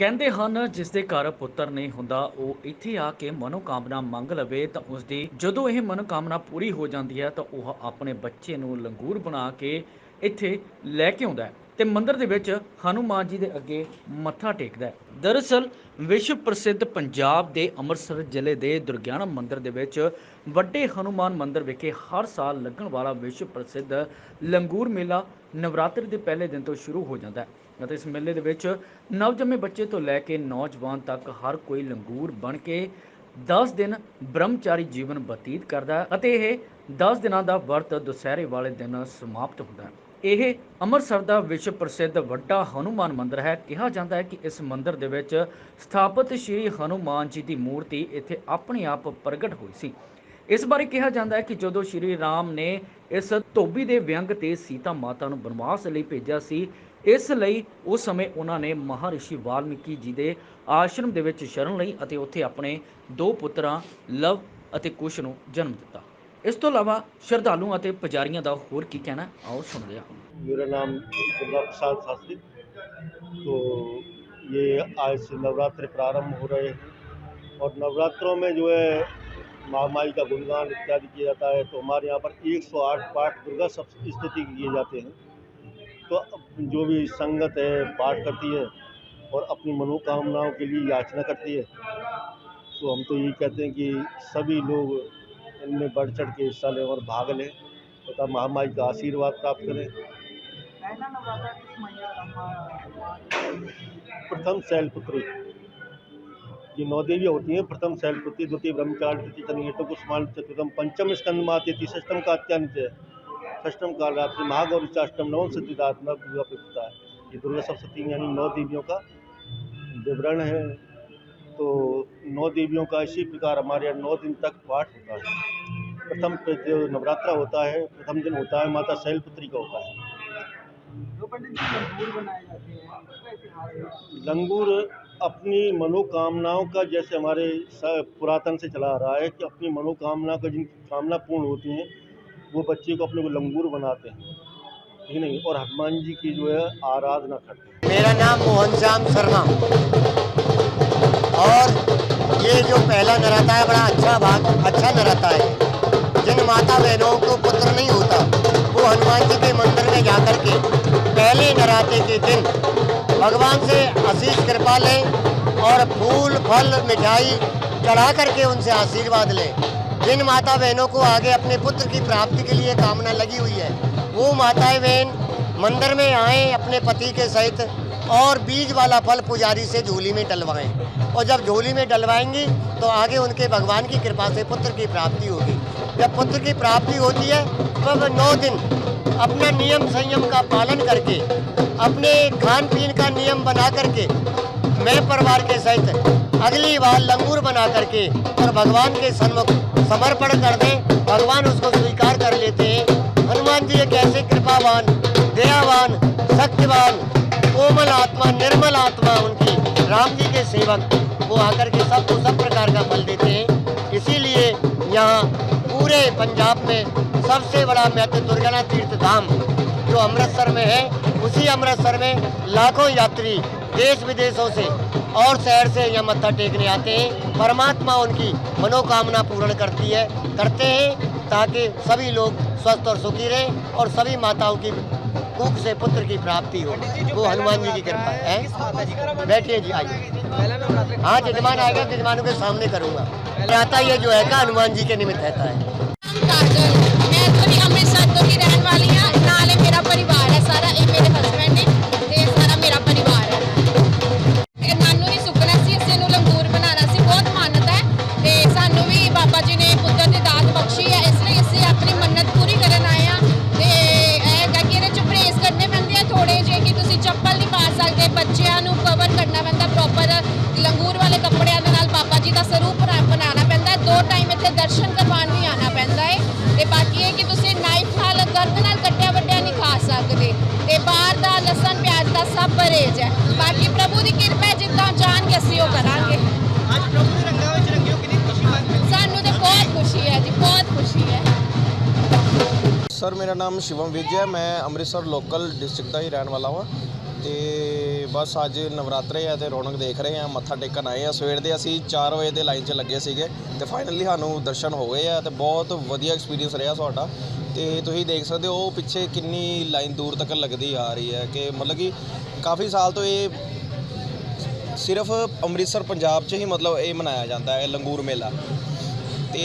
ਕਹਿੰਦੇ ਹਨ ਜਿਸ ਦੇ ਘਰ ਪੁੱਤਰ ਨਹੀਂ ਹੁੰਦਾ, ਉਹ ਇੱਥੇ ਆ ਕੇ ਮਨੋਕਾਮਨਾ ਮੰਗ ਲਵੇ ਤਾਂ ਉਸ ਦੀ ਜਦੋਂ ਇਹ ਮਨੋਕਾਮਨਾ ਪੂਰੀ ਹੋ ਜਾਂਦੀ ਹੈ ਤਾਂ ਉਹ ਆਪਣੇ ਬੱਚੇ ਨੂੰ ਲੰਗੂਰ ਬਣਾ ਕੇ ਇੱਥੇ ਲੈ ਕੇ ਆਉਂਦਾ ਹੈ ਤੇ ਮੰਦਿਰ ਦੇ ਵਿੱਚ ਹਨੂਮਾਨ ਜੀ ਦੇ ਅੱਗੇ ਮੱਥਾ ਟੇਕਦਾ ਹੈ। ਦਰਅਸਲ, ਵਿਸ਼ਵ ਪ੍ਰਸਿੱਧ ਪੰਜਾਬ ਦੇ ਅੰਮ੍ਰਿਤਸਰ ਜ਼ਿਲ੍ਹੇ ਦੇ ਦੁਰਗਿਆਣਾ ਮੰਦਿਰ ਦੇ ਵਿੱਚ ਵੱਡੇ ਹਨੂਮਾਨ ਮੰਦਿਰ ਵਿਖੇ ਹਰ ਸਾਲ ਲੱਗਣ ਵਾਲਾ ਵਿਸ਼ਵ ਪ੍ਰਸਿੱਧ ਲੰਗੂਰ ਮੇਲਾ ਨਵਰਾਤਰੀ ਦੇ ਪਹਿਲੇ ਦਿਨ ਤੋਂ ਸ਼ੁਰੂ ਹੋ ਜਾਂਦਾ ਹੈ। ਅਤੇ ਇਸ ਮੇਲੇ ਦੇ ਵਿੱਚ ਨਵਜੰਮੇ ਬੱਚੇ ਤੋਂ ਲੈ ਕੇ ਨੌਜਵਾਨ ਤੱਕ ਹਰ ਕੋਈ ਲੰਗੂਰ ਬਣ ਕੇ 10 ਦਿਨ ਬ੍ਰਹਮਚਾਰੀ ਜੀਵਨ ਬਤੀਤ ਕਰਦਾ ਹੈ ਅਤੇ ਇਹ 10 ਦਿਨਾਂ ਦਾ ਵਰਤ ਦੁਸਹਿਰੇ ਵਾਲੇ ਦਿਨ ਸਮਾਪਤ ਹੁੰਦਾ ਹੈ। ਇਹ ਅੰਮ੍ਰਿਤਸਰ ਦਾ ਵਿਸ਼ਵ ਪ੍ਰਸਿੱਧ ਵੱਡਾ ਹਨੂਮਾਨ ਮੰਦਿਰ ਹੈ। ਕਿਹਾ ਜਾਂਦਾ ਹੈ ਕਿ ਇਸ ਮੰਦਿਰ ਦੇ ਵਿੱਚ ਸਥਾਪਿਤ ਸ਼੍ਰੀ ਹਨੂਮਾਨ ਜੀ ਦੀ ਮੂਰਤੀ ਇੱਥੇ ਆਪਣੇ ਆਪ ਪ੍ਰਗਟ ਹੋਈ ਸੀ। ਇਸ ਬਾਰੇ ਕਿਹਾ ਜਾਂਦਾ ਹੈ ਕਿ ਜਦੋਂ ਸ਼੍ਰੀ ਰਾਮ ਨੇ ਇਸ ਧੋਬੀ ਦੇ ਵਿਅੰਗ ਤੇ ਸੀਤਾ ਮਾਤਾ ਨੂੰ ਬਨਵਾਸ ਲਈ ਭੇਜਿਆ ਸੀ ਇਸ ਲਈ ਉਸ ਸਮੇਂ ਉਹਨਾਂ ਨੇ ਮਹਾਰਿਸ਼ੀ ਵਾਲਮੀਕੀ ਜੀ ਦੇ ਆਸ਼ਰਮ ਦੇ ਵਿੱਚ ਸ਼ਰਨ ਲਈ ਅਤੇ ਉੱਥੇ ਆਪਣੇ ਦੋ ਪੁੱਤਰਾਂ ਲਵ ਅਤੇ ਕੁਸ਼ ਨੂੰ ਜਨਮ ਦਿੱਤਾ ਇਸ ਤੋਂ ਇਲਾਵਾ ਸ਼ਰਧਾਲੂਆਂ ਅਤੇ ਪੁਜਾਰੀਆਂ ਦਾ ਹੋਰ ਕੀ ਕਹਿਣਾ ਹੈ? ਆਓ ਸੁਣਦੇ ਹਾਂ मेरा नाम दुर्गा प्रसाद शास्त्री तो ये आज से नवरात्र प्रारंभ हो रहे हैं और नवरात्रों में जो है महामाई का गुणगान इत्यादि किया जाता है तो हमारे यहाँ पर 108 पाठ दुर्गा सब स्तुति किए जाते हैं तो जो भी संगत है, पाठ करती है और अपनी मनोकामनाओं के लिए याचना करती है तो हम तो यही कहते हैं कि सभी लोग इनमें बढ़ चढ़ के हिस्सा लें और भाग लें। तथा महामाई का आशीर्वाद प्राप्त करें। प्रथम शैलपुत्री। ये नौ देवियाँ होती हैं, प्रथम शैलपुत्री, द्वितीय ब्रह्मचारी, तृतीय तनियटो कुष्मांड चतुर्थम, पंचम स्कंद माते षष्टम का अत्यानित है। षष्टम काल रात्रि नवम नव दुर्गा पिता है। ये दुर्गा सप्तती यानी नौ देवियों का विवरण है। तो नौ देवियों का इसी प्रकार हमारे यहाँ नौ दिन तक पाठ होता है। प्रथम जो नवरात्रा होता है प्रथम दिन होता है माता शैलपुत्री का होता है। लंगूर अपनी मनोकामनाओं का जैसे हमारे पुरातन से चला आ रहा है कि अपनी मनोकामना का जिन कामना पूर्ण होती हैं वो बच्चे को अपने को लंगूर बनाते हैं। ठीक नहीं? और हनुमान जी की जो है आराधना करते हैं। मेरा नाम मोहन श्याम शर्मा। और ये जो पहला नराता है, बड़ा अच्छा भाग अच्छा नराता है। जिन माता बहनों को पुत्र नहीं होता, वो हनुमान जी के मंदिर में जाकर के पहले नराते के दिन भगवान से आशीष कृपा लें और फूल, फल, मिठाई चढ़ा करके उनसे आशीर्वाद लें। जिन माता बहनों को आगे अपने पुत्र की प्राप्ति के लिए कामना लगी हुई है, वो माताएँ बहन मंदिर में आए, अपने पति के सहित और बीज वाला फल पुजारी से झोली में डलवाएँ। और जब झोली में डलवाएँगी तो आगे उनके भगवान की कृपा से पुत्र की प्राप्ति होगी। जब पुत्र की प्राप्ति होती है, तब नौ दिन अपना नियम संयम का पालन करके, अपने खान पीन का नियम बना करके, मैं परिवार के सहित अगली बार लंगूर बना करके और भगवान के सन्मुख समर्पण कर दे, भगवान उसको स्वीकार कर लेते हैं। हनुमान जी एक ऐसे कृपावान, दयावान, सत्यवान, कोमल आत्मा, निर्मल आत्मा उनकी, राम जी के सेवक, वो आकर के सबको सब प्रकार का फल देते हैं। इसीलिए यहाँ पूरे पंजाब में सबसे बड़ा महत्व दुर्गाना तीर्थ धाम जो अमृतसर में है उसी अमृतसर में लाखों यात्री देश विदेशों से और शहर से यहाँ मत्था टेकने आते हैं। परमात्मा उनकी मनोकामना पूर्ण करती है करते हैं ताकि सभी लोग स्वस्थ और सुखी रहें और सभी माताओं की कुख से पुत्र की प्राप्ति हो। वो हनुमान जी की कृपा है बैठिए जी आइए। हाँ। जजमान आएगा जजमानों के सामने करूँगा। आता ये जो है का हनुमान जी के निमित्त रहता है। ਇਹ ਮੇਰੇ ਹਸਬੰਡ ਨੇ ਤੇ ਸਾਰਾ ਮੇਰਾ ਪਰਿਵਾਰ ਹੈ ਇਹ ਨਾਨੂ ਨੇ ਸੁਪਨਾ ਸੀ ਅਸੀਂ ਇਹਨੂੰ ਲੰਗੂਰ ਬਣਾਉਣਾ ਸੀ ਬਹੁਤ ਮਾਨਤਾ ਹੈ ਤੇ ਸਾਨੂੰ ਵੀ ਬਾਬਾ ਜੀ ਨੇ ਪੁੱਤਰ ਦੀ ਦਾਤ ਬਖਸ਼ੀ ਹੈ ਇਸ ਲਈ ਅਸੀਂ ਆਪਣੀ ਮੰਨਤ ਪੂਰੀ ਕਰਨ ਆਏ ਹਾਂ ਤੇ ਇਹ ਹੈਗਾ ਕਿ ਇਹਦੇ ਚ ਪ੍ਰੇਸ ਕਰਨੇ ਪੈਂਦੇ ਆ ਥੋੜੇ ਜਿਹੇ ਕਿ ਤੁਸੀਂ ਚੱਪਲ ਨਹੀਂ ਪਾ ਸਕਦੇ ਬੱਚਿਆਂ ਨੂੰ ਕਵਰ ਕਰਨਾ ਪੈਂਦਾ ਪ੍ਰੋਪਰ ਲੰਗੂਰ ਵਾਲੇ ਕੱਪੜਿਆਂ ਦੇ ਨਾਲ ਬਾਬਾ ਜੀ ਦਾ ਸਰੂਪ ਬਣਾਉਣਾ ਪੈਂਦਾ ਦੋ ਟਾਈਮ ਇੱਥੇ ਦਰਸ਼ਨ ਪਰਹੇਜ਼ ਹੈ। ਬਾਕੀ ਪ੍ਰਭੂ ਦੀ ਕਿਰਪਾ ਹੈ ਜਿੱਦਾਂ ਚਾਹਾਂਗੇ ਅਸੀਂ ਉਹ ਕਰਾਂਗੇ। ਅੱਜ ਪ੍ਰਭੂ ਦੇ ਰੰਗਾਂ ਵਿੱਚ ਰੰਗਿਓ ਕਿੰਨੀ ਖੁਸ਼ੀ ਮੰਨਦੇ ਸਾਨੂੰ ਤੇ ਬਹੁਤ ਖੁਸ਼ੀ ਹੈ ਜੀ ਬਹੁਤ ਖੁਸ਼ੀ ਹੈ। ਸਰ ਮੇਰਾ ਨਾਮ ਸ਼ਿਵਮ ਵਿਜ ਹੈ। ਮੈਂ ਅੰਮ੍ਰਿਤਸਰ ਲੋਕਲ ਡਿਸਟ੍ਰਿਕਟ ਦਾ ਹੀ ਰਹਿਣ ਵਾਲਾ ਹਾਂ ਤੇ ਬਸ ਅੱਜ ਨਵਰਾਤਰੇ ਆ ਤੇ ਰੌਣਕ ਦੇਖ ਰਹੇ ਆ ਮੱਥਾ ਟੇਕਣ ਆਏ ਆ। ਸਵੇਰ ਦੇ ਅਸੀਂ 4 ਵਜੇ ਦੇ ਲਾਈਨ 'ਚ ਲੱਗੇ ਸੀਗੇ ਤੇ ਫਾਈਨਲੀ ਸਾਨੂੰ ਦਰਸ਼ਨ ਹੋ ਗਏ ਆ ਤੇ ਬਹੁਤ ਵਧੀਆ ਐਕਸਪੀਰੀਅੰਸ ਰਿਹਾ ਸਾਡਾ। ਤੇ ਤੁਸੀਂ ਦੇਖ ਸਕਦੇ ਹੋ ਉਹ ਪਿੱਛੇ ਕਿੰਨੀ ਲਾਈਨ ਦੂਰ ਤੱਕ ਲੱਗਦੀ ਆ ਰਹੀ ਹੈ ਕਿ ਮਤਲਬ ਕਿ ਕਾਫੀ ਸਾਲ ਤੋਂ ਇਹ ਸਿਰਫ ਅੰਮ੍ਰਿਤਸਰ ਪੰਜਾਬ 'ਚ ਹੀ ਮਤਲਬ ਇਹ ਮਨਾਇਆ ਜਾਂਦਾ ਹੈ ਲੰਗੂਰ ਮੇਲਾ। ਤੇ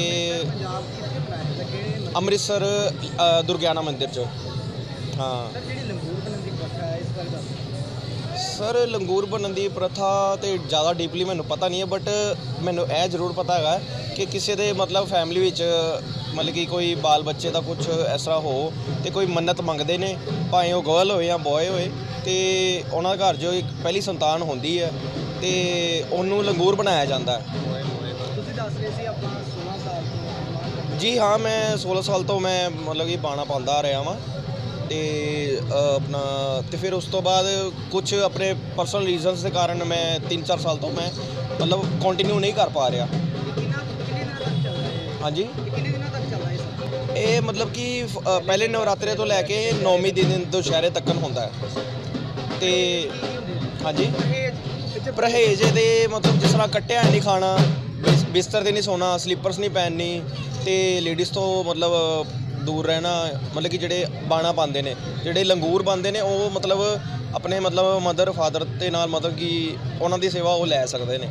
ਅੰਮ੍ਰਿਤਸਰ ਅ, ਦੁਰਗਿਆਨਾ ਮੰਦਿਰ 'ਚ। ਹਾਂ। ਜਿਹੜੀ ਲੰਗੂਰ ਬਣਨ ਦੀ ਪ੍ਰਥਾ ਹੈ ਇਸ ਬਾਰੇ ਦੱਸੋ ਸਰ ਲੰਗੂਰ ਬਣਨ ਦੀ ਪ੍ਰਥਾ ਤੇ ਜ਼ਿਆਦਾ ਡੀਪਲੀ ਮੈਨੂੰ ਪਤਾ ਨਹੀਂ ਹੈ ਬਟ ਮੈਨੂੰ ਇਹ ਜ਼ਰੂਰ ਪਤਾ ਹੈਗਾ ਕਿ ਕਿਸੇ ਦੇ ਮਤਲਬ ਫੈਮਿਲੀ ਵਿੱਚ ਮਤਲਬ ਕਿ ਕੋਈ ਬਾਲ ਬੱਚੇ ਦਾ ਕੁਝ ਤਰ੍ਹਾਂ ਹੋ ਤੇ ਕੋਈ ਮੰਨਤ ਮੰਗਦੇ ਨੇ ਭਾਵੇਂ ਉਹ ਗਰਲ ਹੋਏ ਜਾਂ ਬॉय ਹੋਏ ਤੇ ਉਹਨਾਂ ਦੇ ਘਰ ਜੋ ਇੱਕ ਪਹਿਲੀ ਸੰਤਾਨ ਹੁੰਦੀ ਹੈ ਤੇ ਉਹਨੂੰ ਲੰਗੂਰ ਬਣਾਇਆ ਜਾਂਦਾ ਹੈ। ਤੁਸੀਂ ਦੱਸ ਰਹੇ ਸੀ ਆਪਾਂ 16 ਸਾਲ ਤੋਂ ਜੀ ਹਾਂ ਮੈਂ 16 ਸਾਲ ਤੋਂ ਮੈਂ ਮਤਲਬ ਕਿ ਬਾਣਾ ਪਾਉਂਦਾ ਆ ਰਿਹਾ ਵਾਂ। ਤੇ ਆਪਣਾ ਤੇ ਫਿਰ ਉਸ ਤੋਂ ਬਾਅਦ ਕੁਝ ਆਪਣੇ ਪਰਸਨਲ ਰੀਜ਼ਨਸ ਦੇ ਕਾਰਨ ਮੈਂ 3-4 ਸਾਲ ਤੋਂ ਮੈਂ ਮਤਲਬ ਕੰਟੀਨਿਊ ਨਹੀਂ ਕਰ ਪਾ ਰਿਹਾ। ਤੱਕ ਹਾਂਜੀ? ਇਹ ਤੱਕ ਮਤਲਬ ਕਿ ਪਹਿਲੇ ਨਵਰਾਤਰੇ ਤੋਂ ਲੈ ਕੇ ਨੌਵੀਂ ਦਿਨ ਦੁਸ਼ਹਿਰੇ ਤੱਕਨ ਹੁੰਦਾ ਹੈ। ਤੇ ਹਾਂਜੀ? ਪਰਹੇਜ਼ ਦੇ ਮਤਲਬ ਜਿਸ ਤਰ੍ਹਾਂ ਕੱਟਿਆ ਨਹੀਂ ਖਾਣਾ ਬਿਸ- ਬਿਸਤਰ ਤੇ ਨਹੀਂ ਸੋਣਾ ਸਲੀਪਰਸ ਨਹੀਂ ਪਹਿਨਣੀ ਤੇ ਲੇਡੀਜ਼ ਤੋਂ ਮਤਲਬ ਦੂਰ ਰਹਿਣਾ, ਮਤਲਬ ਕਿ ਜਿਹੜੇ ਬਾਣਾ ਪਾਉਂਦੇ ਨੇ, ਜਿਹੜੇ ਲੰਗੂਰ ਪਾਉਂਦੇ ਨੇ, ਉਹ ਮਤਲਬ ਆਪਣੇ ਮਤਲਬ ਮਦਰ ਫਾਦਰ ਦੇ ਨਾਲ ਮਤਲਬ ਕਿ ਉਹਨਾਂ ਦੀ ਸੇਵਾ ਉਹ ਲੈ ਸਕਦੇ ਨੇ।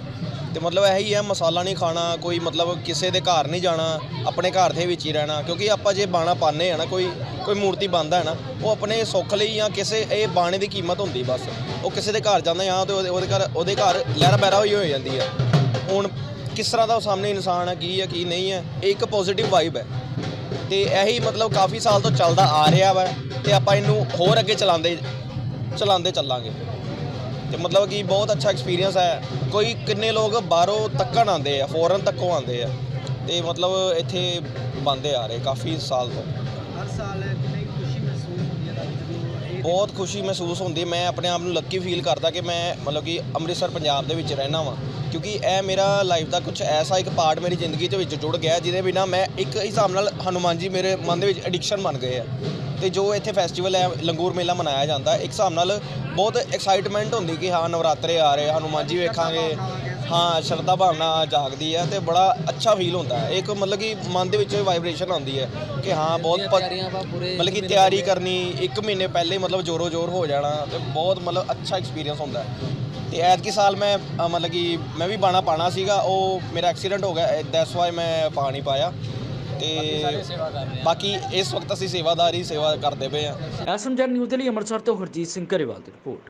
ਤੇ ਮਤਲਬ ਇਹੀ ਹੈ, ਮਸਾਲਾ ਨਹੀਂ ਖਾਣਾ, ਕੋਈ ਮਤਲਬ ਕਿਸੇ ਦੇ ਘਰ ਨਹੀਂ ਜਾਣਾ, ਆਪਣੇ ਘਰ ਦੇ ਵਿੱਚ ਹੀ ਰਹਿਣਾ, ਕਿਉਂਕਿ ਆਪਾਂ ਜੇ ਬਾਣਾ ਪਾਉਂਦੇ ਆ ਨਾ, ਕੋਈ ਕੋਈ ਮੂਰਤੀ ਬੰਦਾ ਹੈ ਨਾ, ਉਹ ਆਪਣੇ ਸੁੱਖ ਲਈ ਜਾਂ ਕਿਸੇ, ਇਹ ਬਾਣੇ ਦੀ ਕੀਮਤ ਹੁੰਦੀ ਬਸ। ਉਹ ਕਿਸੇ ਦੇ ਘਰ ਜਾਂਦਾ ਜਾਂ ਤੇ ਉਹਦੇ ਉਹਦੇ ਘਰ ਉਹਦੇ ਘਰ ਲਹਿਰਾ ਬਹਿਰਾ ਹੋਈ ਹੋ ਜਾਂਦੀ ਹੈ। ਹੁਣ ਕਿਸ ਤਰ੍ਹਾਂ ਦਾ ਉਹ ਸਾਹਮਣੇ ਇਨਸਾਨ ਹੈ, ਕੀ ਹੈ, ਕੀ ਨਹੀਂ ਹੈ, ਇਹ ਇੱਕ ਪੋਜ਼ਿਟਿਵ ਵਾਈਬ ਹੈ। ਤੇ ਇਹੀ ਮਤਲਬ ਕਾਫੀ ਸਾਲ ਤੋਂ ਚੱਲਦਾ ਆ ਰਿਹਾ ਵਾ ਤੇ ਆਪਾਂ ਇਹਨੂੰ ਹੋਰ ਅੱਗੇ ਚਲਾਉਂਦੇ ਚਲਾਉਂਦੇ ਚੱਲਾਂਗੇ। ਤੇ ਮਤਲਬ ਕਿ ਬਹੁਤ ਅੱਛਾ ਐਕਸਪੀਰੀਅੰਸ ਹੈ। ਕੋਈ ਕਿੰਨੇ ਲੋਕ ਬਾਹਰੋਂ ਤੱਕਣ ਆਉਂਦੇ ਆ ਫੋਰਨ ਤੱਕੋਂ ਆਉਂਦੇ ਆ। ਤੇ ਮਤਲਬ ਇੱਥੇ ਬੰਦੇ ਆ ਰਹੇ ਕਾਫੀ ਸਾਲ ਤੋਂ। ਹਰ ਸਾਲ ਬਹੁਤ ਖੁਸ਼ੀ ਮਹਿਸੂਸ ਹੁੰਦੀ ਮੈਂ ਆਪਣੇ ਆਪ ਨੂੰ ਲੱਕੀ ਫੀਲ ਕਰਦਾ ਕਿ ਮੈਂ ਮਤਲਬ ਕਿ ਅੰਮ੍ਰਿਤਸਰ, ਪੰਜਾਬ ਦੇ ਵਿੱਚ ਰਹਿਣਾ ਵਾਂ। ਕਿਉਂਕਿ ਇਹ ਮੇਰਾ ਲਾਈਫ ਦਾ ਕੁਝ ਐਸਾ ਇੱਕ ਪਾਰਟ ਮੇਰੀ ਜ਼ਿੰਦਗੀ ਦੇ ਵਿੱਚ ਜੁੜ ਗਿਆ, ਜਿਹਦੇ ਬਿਨਾ ਮੈਂ ਇੱਕ ਹਿਸਾਬ ਨਾਲ ਹਨੂਮਾਨ ਜੀ ਮੇਰੇ ਮਨ ਦੇ ਵਿੱਚ ਐਡਿਕਸ਼ਨ ਬਣ ਗਏ ਆ। ਤੇ ਜੋ ਇੱਥੇ ਫੈਸਟੀਵਲ ਹੈ, ਲੰਗੂਰ ਮੇਲਾ ਮਨਾਇਆ ਜਾਂਦਾ, ਇੱਕ ਹਿਸਾਬ ਨਾਲ ਬਹੁਤ ਐਕਸਾਈਟਮੈਂਟ ਹੁੰਦੀ ਕਿ ਹਾਂ, ਨਵਰਾਤਰੇ ਆ ਰਹੇ, ਹਨੂਮਾਨ ਜੀ ਵੇਖਾਂਗੇ। ਹਾਂ ਸ਼ਰਧਾ ਭਾਵਨਾ ਜਾਗਦੀ ਹੈ ਤੇ ਬੜਾ ਅੱਛਾ ਫੀਲ ਹੁੰਦਾ ਹੈ। ਇੱਕ ਮਤਲਬ ਕਿ ਮਨ ਦੇ ਵਿੱਚ ਵਾਈਬ੍ਰੇਸ਼ਨ ਆਉਂਦੀ ਹੈ ਕਿ ਹਾਂ ਬਹੁਤ ਪ- ਮਤਲਬ ਕਿ ਤਿਆਰੀ ਕਰਨੀ ਇੱਕ ਮਹੀਨੇ ਪਹਿਲੇ ਮਤਲਬ ਜੋਰੋ ਜੋਰ ਹੋ ਜਾਣਾ ਤੇ ਬਹੁਤ ਮਤਲਬ ਅੱਛਾ ਐਕਸਪੀਰੀਅੰਸ ਹੁੰਦਾ ਹੈ। ਤੇ ਐਤਕੀ ਸਾਲ ਮੈਂ ਅ, ਮਤਲਬ ਕਿ ਮੈਂ ਵੀ ਬਾਣਾ ਪਾਣਾ ਸੀਗਾ ਉਹ ਮੇਰਾ ਐਕਸੀਡੈਂਟ ਹੋ ਗਿਆ ਦੈਟਸ ਵਾਈ ਮੈਂ ਪਾ ਨਹੀਂ ਪਾਇਆ। ਤੇ ਬਾਕੀ ਇਸ ਵਕਤ ਅਸੀਂ ਸੇਵਾਦਾਰੀ ਸੇਵਾ ਕਰਦੇ ਪਏ ਹਾਂ ਐਸਐਮਜੈਡ ਨਿਊਜ਼ ਦੇ ਲਈ ਅੰਮ੍ਰਿਤਸਰ ਤੋਂ ਹਰਜੀਤ ਸਿੰਘ ਘਰੇਵਾਲ ਦੀ ਰਿਪੋਰਟ।